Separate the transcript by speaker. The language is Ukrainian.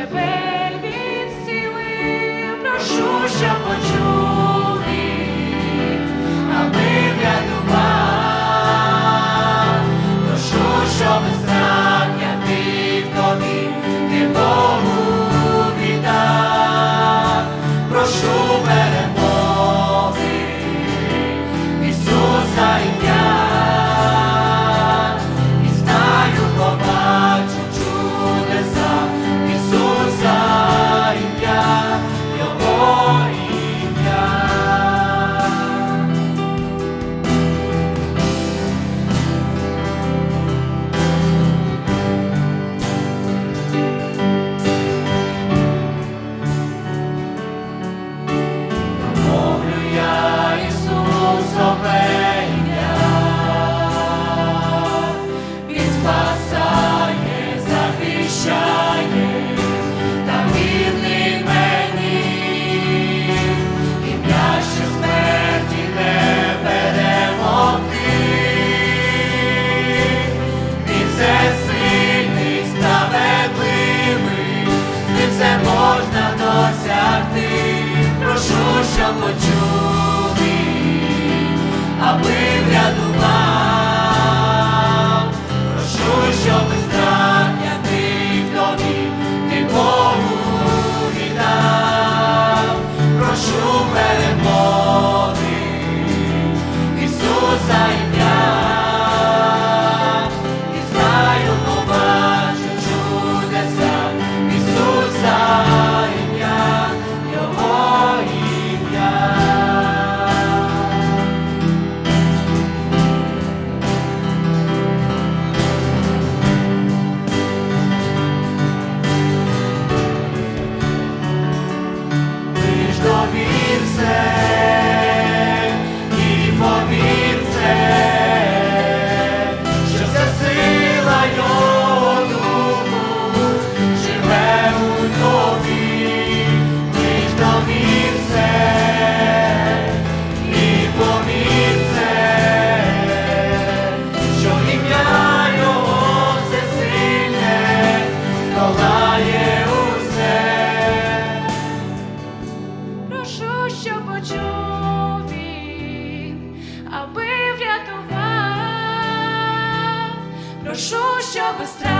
Speaker 1: тебе від сіли, прошу, що почув. нам почули, аби врятував, прошу, щоб. тобі все.
Speaker 2: аби врятував, прошу, щоб страх.